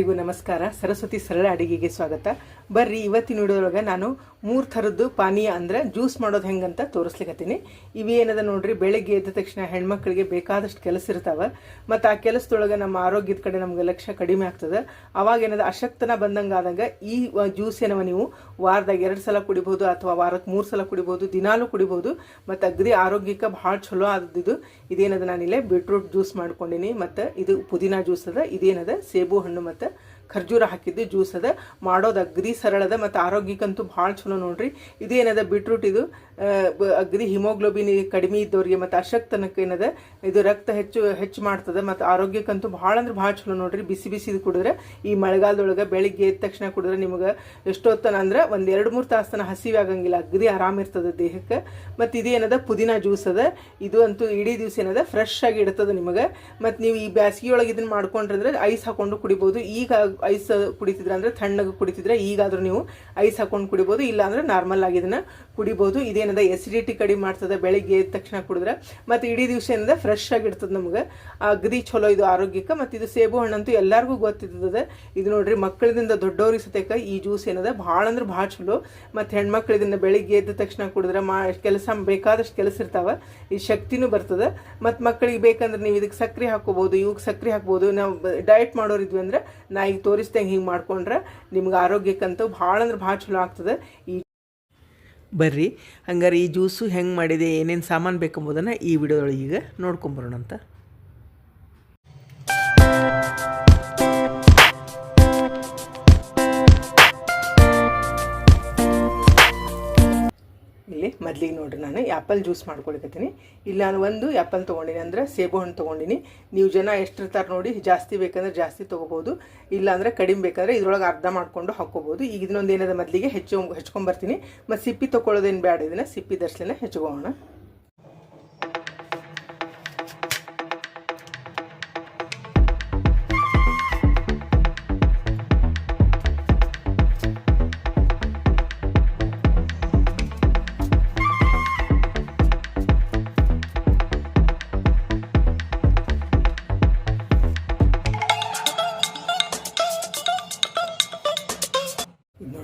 ಎಲ್ಲರಿಗೂ ನಮಸ್ಕಾರ. ಸರಸ್ವತಿ ಸರಳ ಅಡಿಗೆಗೆ ಸ್ವಾಗತ. ಬರ್ರಿ, ಇವತ್ತಿನ ವಿಡಿಯೋದೊಳಗೆ ನಾನು ಮೂರು ಥರದ್ದು ಪಾನೀಯ ಅಂದ್ರೆ ಜ್ಯೂಸ್ ಮಾಡೋದು ಹೆಂಗಂತ ತೋರಿಸ್ಲಿಕತ್ತೀನಿ. ಇವೇನದ ನೋಡ್ರಿ, ಬೆಳಗ್ಗೆ ಎದ್ದ ತಕ್ಷಣ ಹೆಣ್ಮಕ್ಳಿಗೆ ಬೇಕಾದಷ್ಟು ಕೆಲಸ ಇರ್ತಾವ. ಮತ್ತು ಆ ಕೆಲಸದೊಳಗೆ ನಮ್ಮ ಆರೋಗ್ಯದ ಕಡೆ ನಮ್ಗೆ ಲಕ್ಷ ಕಡಿಮೆ ಆಗ್ತದೆ. ಅವಾಗ ಏನದ ಅಶಕ್ತನ ಬಂದಂಗೆ ಆದಾಗ ಈ ಜ್ಯೂಸ್ ಏನವ ನೀವು ವಾರದಾಗ ಎರಡು ಸಲ ಕುಡಿಬೋದು ಅಥವಾ ವಾರಕ್ಕೆ ಮೂರು ಸಲ ಕುಡಿಬೋದು, ದಿನಾಲೂ ಕುಡಿಬಹುದು ಮತ್ತು ಅಗದಿ ಆರೋಗ್ಯಕ್ಕೆ ಭಾಳ ಚಲೋ ಆದದ್ದು ಇದೇನದ ನಾನಿಲ್ಲೇ ಬೀಟ್ರೂಟ್ ಜ್ಯೂಸ್ ಮಾಡ್ಕೊಂಡಿನಿ. ಮತ್ತು ಇದು ಪುದೀನಾ ಜ್ಯೂಸ್ ಅದ. ಇದೇನದ ಸೇಬು ಹಣ್ಣು ಮತ್ತು ಖರ್ಜೂರ ಹಾಕಿದ್ದು, ಜ್ಯೂಸ್ ಅದ. ಮಾಡೋದು ಅಗ್ರಿ ಸರಳದ ಮತ್ತು ಆರೋಗ್ಯಕ್ಕಂತೂ ಭಾಳ ಚಲೋ ನೋಡ್ರಿ. ಇದೇನದ ಬೀಟ್ರೂಟ್ ಇದು? ಅಗ್ದಿ ಹಿಮೋಗ್ಲೋಬಿನ್ ಕಡಿಮೆ ಇದ್ದವ್ರಿಗೆ ಮತ್ತು ಅಶಕ್ತನಕ್ಕೆ ಏನದ, ಇದು ರಕ್ತ ಹೆಚ್ಚು ಹೆಚ್ಚು ಮಾಡ್ತದೆ ಮತ್ತು ಆರೋಗ್ಯಕ್ಕಂತೂ ಭಾಳ ಅಂದ್ರೆ ಭಾಳ ಚಲೋ ನೋಡ್ರಿ. ಬಿಸಿ ಬಿಸಿದು ಕುಡಿದ್ರೆ ಈ ಮಳೆಗಾಲದೊಳಗೆ ಬೆಳಿಗ್ಗೆ ಎದ್ದ ತಕ್ಷಣ ಕುಡಿದ್ರೆ ನಿಮಗೆ ಎಷ್ಟೊತ್ತನ ಅಂದ್ರೆ ಒಂದು ಎರಡು ಮೂರು ತಾಸ್ತನ ಹಸಿವೆ ಆಗಂಗಿಲ್ಲ. ಅಗ್ರಿ ಆರಾಮ ಇರ್ತದೆ ದೇಹಕ್ಕೆ. ಮತ್ತು ಇದೇನದ ಪುದೀನಾ ಜ್ಯೂಸ್ ಅದ. ಇದು ಅಂತೂ ಇಡೀ ದಿವಸ ಏನದ ಫ್ರೆಶ್ ಆಗಿ ಇಡ್ತದೆ ನಿಮಗೆ. ಮತ್ತು ನೀವು ಈ ಬ್ಯಾಸಿಗೆ ಇದನ್ನ ಮಾಡ್ಕೊಂಡ್ರೆ ಐಸ್ ಹಾಕೊಂಡು ಕುಡಿಬೋದು. ಈಗ ಐಸ್ ಕುಡಿತಿದ್ರೆ ಅಂದ್ರೆ ತಣ್ಣಗೆ ಕುಡಿತಿದ್ರೆ ಈಗಾದ್ರೂ ನೀವು ಐಸ್ ಹಾಕೊಂಡು ಕುಡಿಬೋದು. ಇಲ್ಲ ಅಂದ್ರೆ ನಾರ್ಮಲ್ ಆಗಿ ಇದನ್ನ ಕುಡಿಬೋದು. ಇದೇನದ ಎಸಿಡಿಟಿ ಕಡಿಮೆ ಮಾಡ್ತದೆ, ಬೆಳಿಗ್ಗೆ ಎದ್ದ ತಕ್ಷಣ ಕುಡಿದ್ರೆ. ಮತ್ತು ಇಡೀ ದಿವಸ ಏನಿದೆ ಫ್ರೆಶ್ ಆಗಿ ಇರ್ತದೆ ನಮ್ಗೆ ಅಗದಿ ಚಲೋ ಇದು ಆರೋಗ್ಯಕ್ಕೆ. ಮತ್ತು ಇದು ಸೇಬು ಹಣ್ಣಂತೂ ಎಲ್ಲರಿಗೂ ಗೊತ್ತಿದ್ದದೆ ಇದು ನೋಡ್ರಿ, ಮಕ್ಕಳಿಂದ ದೊಡ್ಡವ್ರಿಗೆ ಸತೇಕ ಈ ಜ್ಯೂಸ್ ಏನದ, ಭಾಳ ಅಂದ್ರೆ ಭಾಳ ಚಲೋ ಮತ್ತು ಹೆಣ್ಮಕ್ಳು ಇದನ್ನ ಬೆಳಿಗ್ಗೆ ಎದ್ದ ತಕ್ಷಣ ಕುಡಿದ್ರೆ ಮಾ, ಕೆಲಸ ಬೇಕಾದಷ್ಟು ಕೆಲಸ ಇರ್ತಾವೆ. ಈ ಶಕ್ತಿನೂ ಬರ್ತದೆ. ಮತ್ತು ಮಕ್ಕಳಿಗೆ ಬೇಕಂದ್ರೆ ನೀವು ಇದಕ್ಕೆ ಸಕ್ಕರೆ ಹಾಕೋಬೋದು ಇವಾಗ ಸಕ್ಕರೆ ಹಾಕ್ಬೋದು. ನಾವು ಡಯಟ್ ಮಾಡೋರಿದ್ವಿ ಅಂದ್ರೆ ನಾ ಈಗ ತೋರಿಸ್ದಂಗೆ ಹಿಂಗೆ ಮಾಡ್ಕೊಂಡ್ರೆ ನಿಮ್ಗೆ ಆರೋಗ್ಯಕ್ಕಂತೂ ಭಾಳ ಅಂದ್ರೆ ಭಾಳ ಚಲೋ ಆಗ್ತದೆ. ಈ ಬರ್ರಿ. ಹಂಗಾರೆ ಈ ಜ್ಯೂಸು ಹೆಂಗೆ ಮಾಡಿದೆ ಏನೇನು ಸಾಮಾನು ಬೇಕೆಂಬುದನ್ನು ಈ ವಿಡಿಯೋದೊಳಗೆ ಈಗ ನೋಡ್ಕೊಂಬರೋಣ ಇಲ್ಲಿ ಮೊದಲಿಗೆ ನೋಡ್ರಿ ನಾನು ಆ್ಯಪಲ್ ಜ್ಯೂಸ್ ಮಾಡ್ಕೊಳಿಕತ್ತೀನಿ. ಇಲ್ಲಿ ನಾನು ಒಂದು ಆ್ಯಪಲ್ ತೊಗೊಂಡಿನಿ ಅಂದ್ರೆ ಸೇಬು ಹಣ್ಣು ತೊಗೊಂಡಿನಿ. ನೀವು ಜನ ಎಷ್ಟು ಇರ್ತಾರೆ ನೋಡಿ, ಜಾಸ್ತಿ ಬೇಕಂದ್ರೆ ಜಾಸ್ತಿ ತೊಗೋಬೋದು. ಇಲ್ಲಾಂದರೆ ಕಡಿಮೆ ಬೇಕಂದ್ರೆ ಇದ್ರೊಳಗೆ ಅರ್ಧ ಮಾಡ್ಕೊಂಡು ಹಾಕ್ಕೋಬೋದು. ಈಗ ಇದನ್ನೊಂದು ಏನಿದೆ ಮೊದಲಿಗೆ ಹೆಚ್ಚು ಹೆಚ್ಕೊಂಬರ್ತೀನಿ ಮತ್ತು ಸಿಪ್ಪಿ ತೊಗೊಳ್ಳೋದೇನು ಬೇಡ ಇದನ್ನು, ಸಿಪ್ಪಿ ದರ್ಶನ ಹೆಚ್ಕೋಣ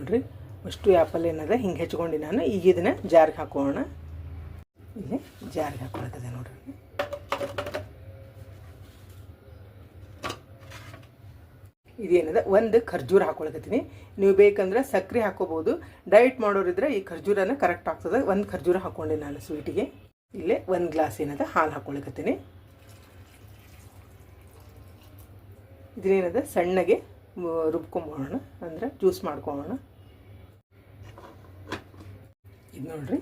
ನೋಡ್ರಿ. ಅಷ್ಟು ಆ್ಯಪಲ್ ಏನದ ಹಿಂಗೆ ಹೆಚ್ಕೊಂಡು ನಾನು, ಈಗ ಇದನ್ನ ಜಾರಿಗೆ ಹಾಕೋಣ. ಇಲ್ಲಿ ಜಾರಿಗೆ ಹಾಕೊಳಕದೆ ನೋಡ್ರಿ. ಇದೇನದ? ಒಂದು ಖರ್ಜೂರ ಹಾಕೊಳಕತ್ತೀನಿ. ನೀವು ಬೇಕಂದ್ರೆ ಸಕ್ಕರೆ ಹಾಕೋಬೋದು ಡಯಟ್ ಮಾಡೋರಿದ್ರೆ ಈ ಖರ್ಜೂರನ ಕರೆಕ್ಟ್ ಆಗ್ತದೆ. ಒಂದು ಖರ್ಜೂರ ಹಾಕ್ಕೊಂಡೆ ನಾನು ಸ್ವೀಟಿಗೆ ಇಲ್ಲೇ ಒಂದು ಗ್ಲಾಸ್ ಏನದ ಹಾಲು ಹಾಕೊಳಕತ್ತೀನಿ. ಇದನ್ನೇನದ ಸಣ್ಣಗೆ ರುಬ್ಕೊಂಬೋಣ. ಅಂದ್ರೆ ಜ್ಯೂಸ್ ಮಾಡ್ಕೊಳ್ಳೋಣ ಇದು ನೋಡ್ರಿ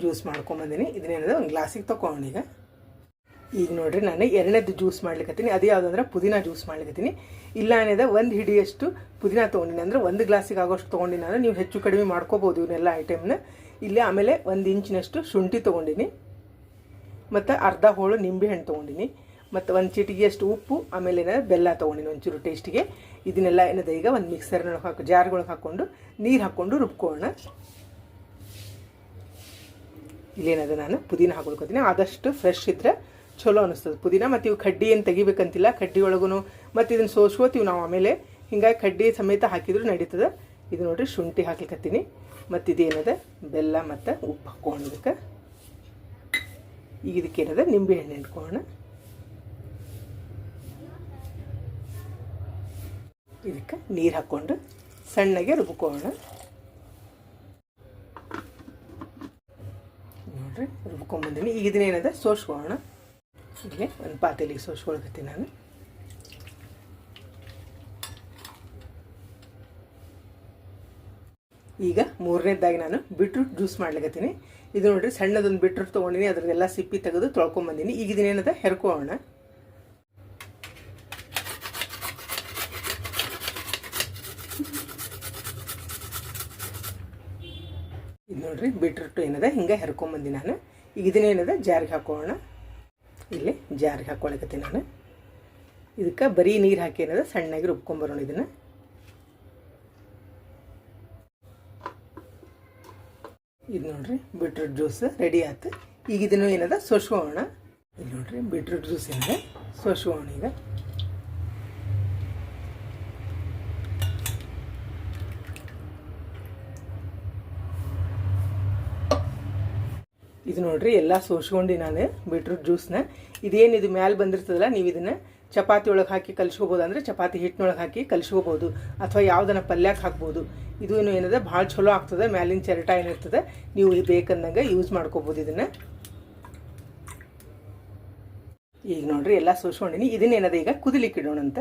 ಜ್ಯೂಸ್ ಮಾಡ್ಕೊಂಬಂದಿನಿ ಇದನ್ನೇನಿದೆ ಒಂದು ಗ್ಲಾಸಿಗೆ ತೊಗೊಂಡೀಗ ಈಗ. ನೋಡ್ರಿ, ನಾನು ಎರಡನೇದು ಜ್ಯೂಸ್ ಮಾಡ್ಲಿಕ್ಕತ್ತೀನಿ ಅದು ಯಾವುದಂದ್ರೆ ಪುದೀನ ಜ್ಯೂಸ್ ಮಾಡ್ಲಿಕ್ಕತ್ತೀನಿ ಇಲ್ಲ ಏನಿದೆ ಒಂದು ಹಿಡಿಯಷ್ಟು ಪುದೀನ ತೊಗೊಂಡಿನಿ ಅಂದ್ರೆ ಒಂದು ಗ್ಲಾಸಿಗೆ ಆಗೋಷ್ಟು ತೊಗೊಂಡಿನಿ ಅಂದರೆ ನೀವು ಹೆಚ್ಚು ಕಡಿಮೆ ಮಾಡ್ಕೋಬೋದು ಇವನ್ನೆಲ್ಲ ಐಟಮ್ನ ಇಲ್ಲಿ ಆಮೇಲೆ ಒಂದು ಇಂಚಿನಷ್ಟು ಶುಂಠಿ ತೊಗೊಂಡಿನಿ. ಮತ್ತು ಅರ್ಧ ಹೋಳು ನಿಂಬೆ ಹಣ್ಣು ತೊಗೊಂಡಿನಿ. ಮತ್ತು ಒಂದು ಚಿಟಿಗೆಯಷ್ಟು ಉಪ್ಪು, ಆಮೇಲೆ ಏನಾದ್ರೆ ಬೆಲ್ಲ ತೊಗೊಂಡಿನಿ ಒಂಚೂರು ಟೇಸ್ಟಿಗೆ ಇದನ್ನೆಲ್ಲ ಏನಿದೆ ಈಗ ಒಂದು ಮಿಕ್ಸರ್ನೊಳಗೆ ಹಾಕಿ ಜಾರ್ಗಳೊಳಗೆ ಹಾಕ್ಕೊಂಡು ನೀರು ಹಾಕ್ಕೊಂಡು ರುಬ್ಕೊಳ್ಳೋಣ. ಇಲ್ಲೇನದ ನಾನು? ಪುದೀನ ಹಾಕೊಳ್ಕೊತೀನಿ. ಆದಷ್ಟು ಫ್ರೆಶ್ ಇದ್ರೆ ಚಲೋ ಅನಿಸ್ತದೆ ಪುದೀನ. ಮತ್ತು ಇವು ಕಡ್ಡಿ ಏನು ತೆಗಿಬೇಕಂತಿಲ್ಲ. ಕಡ್ಡಿ ಒಳಗೂ ಮತ್ತು ಇದನ್ನು ಸೋಸ್ಕೋತೀವಿ ನಾವು ಆಮೇಲೆ. ಹಿಂಗಾಗಿ ಕಡ್ಡಿ ಸಮೇತ ಹಾಕಿದ್ರು ನಡೀತದೆ. ಇದು ನೋಡ್ರಿ ಶುಂಠಿ ಹಾಕ್ಲಿಕ್ಕತ್ತೀನಿ ಮತ್ತು ಇದೇನದ? ಬೆಲ್ಲ ಮತ್ತು ಉಪ್ಪು ಹಾಕ್ಕೊಂಡಿದ್ದಕ್ಕೆ ಈಗ ಇದಕ್ಕೇನದ ನಿಂಬೆ ಹಣ್ಣು ಇಟ್ಕೊಳ್ಳೋಣ ಇದಕ್ಕೆ ನೀರು ಹಾಕ್ಕೊಂಡು ಸಣ್ಣಗೆ ರುಬ್ಕೊಳ್ಳೋಣ ನೋಡ್ರಿ ರುಬ್ಕೊಂಬಂದಿನಿ ಈಗ ಇದನ್ನೇನದ ಸೋಸ್ಕೊಳ್ಳೋಣ ಇಲ್ಲಿ ಒಂದು ಪಾತ್ರೆಲಿ ಸೋಸ್ಕೊಳಕತ್ತೀನಿ ನಾನು. ಈಗ ಮೂರನೇದಾಗಿ ನಾನು ಬಿಟ್ರೂಟ್ ಜ್ಯೂಸ್ ಮಾಡ್ಲಿಕತ್ತೀನಿ. ಇದು ನೋಡ್ರಿ ಸಣ್ಣದೊಂದು ಬಿಟ್ರೂಟ್ ತೊಗೊಂಡಿನಿ, ಅದ್ರದ್ದೆಲ್ಲ ಸಿಪ್ಪಿ ತೆಗೆದು ತೊಳ್ಕೊಂಬಂದಿನಿ. ಈಗ ಇದನ್ನೇನದ ಹೆರ್ಕೊಳ್ಳೋಣ. ಇದು ನೋಡ್ರಿ ಬಿಟ್ರೂಟ್ ಏನದ, ಹಿಂಗೆ ಹೆರ್ಕೊಂಬಂದಿ ನಾನು. ಈಗ ಇದನ್ನೇನಿದೆ ಜಾರಿಗೆ ಹಾಕೋಣ ಇಲ್ಲಿ ಜಾರಿಗೆ ಹಾಕ್ಕೊಳಕತ್ತೀನಿ ನಾನು. ಇದಕ್ಕೆ ಬರೀ ನೀರು ಹಾಕಿ ಏನದ? ಸಣ್ಣಗೆ ರುಬ್ಕೊಂಬರೋಣ ಇದನ್ನು. ಇದು ನೋಡ್ರಿ ಬೀಟ್ರೂಟ್ ಜ್ಯೂಸ್ ರೆಡಿ ಆಯ್ತು ಈಗ ಇದನ್ನು ಏನದ? ಸೋಸ್ಕೊಳ್ಳೋಣ ಇಲ್ಲಿ ನೋಡ್ರಿ ಬೀಟ್ರೂಟ್ ಜ್ಯೂಸ್ ಏನಿದೆ? ಸೋಸ್ಕೊಳ್ಳೋಣ ಈಗ. ಇದು ನೋಡ್ರಿ, ಎಲ್ಲ ಸೋಸ್ಕೊಂಡು ನಾನು ಬೀಟ್ರೂಟ್ ಜ್ಯೂಸ್ನ ಇದೇನು ಇದು ಮ್ಯಾಲೆ ಬಂದಿರ್ತದಲ್ಲ, ನೀವು ಇದನ್ನು ಚಪಾತಿ ಒಳಗೆ ಹಾಕಿ ಕಲಿಸ್ಕೋಬೋದು. ಅಂದರೆ ಚಪಾತಿ ಹಿಟ್ಟಿನೊಳಗೆ ಹಾಕಿ ಕಲಿಸ್ಕೋಬೋದು. ಅಥವಾ ಯಾವುದನ್ನ ಪಲ್ಯಕ್ಕೆ ಹಾಕ್ಬೋದು. ಇದು ಏನು ಏನದ, ಭಾಳ ಚಲೋ ಆಗ್ತದೆ, ಮ್ಯಾಲಿನ ಚರಟ ಏನಿರ್ತದೆ, ನೀವು ಬೇಕಂದಂಗೆ ಯೂಸ್ ಮಾಡ್ಕೋಬೋದು ಇದನ್ನು. ಈಗ ನೋಡ್ರಿ, ಎಲ್ಲ ಸೋಸ್ಕೊಂಡಿನಿ. ಇದನ್ನೇನದ ಈಗ ಕುದಿಲಿಕ್ಕೆ ಇಡೋಣಂತ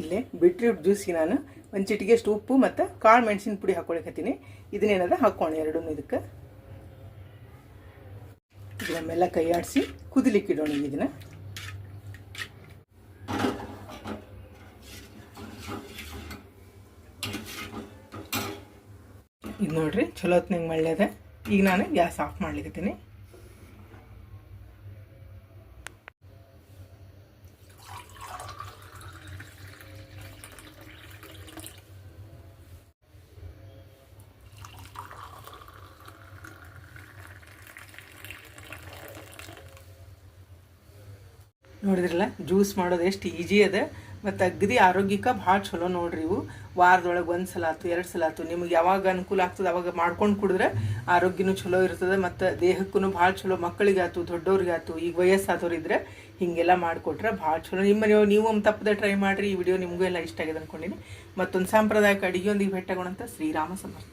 ಇಲ್ಲೇ ಬಿಟ್ರೂಟ್ ಜ್ಯೂಸಿಗೆ ನಾನು ಒಂದು ಚಿಟಿಗೆಷ್ಟು ಉಪ್ಪು ಮತ್ತು ಕಾಳು ಮೆಣಸಿನ ಪುಡಿ ಹಾಕೊಳಕತ್ತೀನಿ ಇದನ್ನೇನದ ಹಾಕ್ಕೊಂಡು ಎರಡೂ ಇದಕ್ಕೆ. ಇದನ್ನೆಲ್ಲ ಕೈ ಆಡಿಸಿ ಕುದಿಲಿಕ್ಕೆ ಇಡೋಣ ಈಗ ಇದನ್ನ ಇದು ನೋಡ್ರಿ, ಚಲೋ ಹೊತ್ನಂಗೆ ಮಳ್ಳ್ಯದ ಈಗ ನಾನು ಗ್ಯಾಸ್ ಆಫ್ ಮಾಡ್ಲಿಕತ್ತೀನಿ. ನೋಡಿದ್ರಲ್ಲ ಜ್ಯೂಸ್ ಮಾಡೋದು ಎಷ್ಟು ಈಜಿ ಅದ, ಮತ್ತು ಅಗದಿ ಆರೋಗ್ಯಕ್ಕೆ ಭಾಳ ಚಲೋ ನೋಡ್ರಿ ಇವು. ವಾರದೊಳಗೆ ಒಂದು ಸಲ ಆಯ್ತು, ಎರಡು ಸಲ ಆಯ್ತು, ನಿಮ್ಗೆ ಯಾವಾಗ ಅನುಕೂಲ ಆಗ್ತದೆ ಅವಾಗ ಮಾಡ್ಕೊಂಡು ಕುಡಿದ್ರೆ ಆರೋಗ್ಯನೂ ಚಲೋ ಇರ್ತದೆ, ಮತ್ತು ದೇಹಕ್ಕೂ ಭಾಳ ಚಲೋ ಮಕ್ಕಳಿಗೆ ಆಯ್ತು ದೊಡ್ಡವ್ರಿಗೆ ಆಯ್ತು ಈಗ ವಯಸ್ಸಾದವ್ರು ಇದ್ರೆ ಹೀಗೆಲ್ಲ ಮಾಡಿಕೊಟ್ರೆ ಭಾಳ ಚಲೋ ನಿಮ್ಮ ನೀವು ಒಮ್ಮೆ ತಪ್ಪದೆ ಟ್ರೈ ಮಾಡಿರಿ, ಈ ವಿಡಿಯೋ ನಿಮಗೂ ಎಲ್ಲ ಇಷ್ಟ ಆಗಿದೆ ಅಂದ್ಕೊಂಡಿನಿ ಮತ್ತೊಂದು ಸಾಂಪ್ರದಾಯಿಕ ಅಡುಗೆಯೊಂದಿಗೆ ಭೇಟಿಯಾಗೋಣಂತ ಶ್ರೀರಾಮ ಸಮರ್ಥ.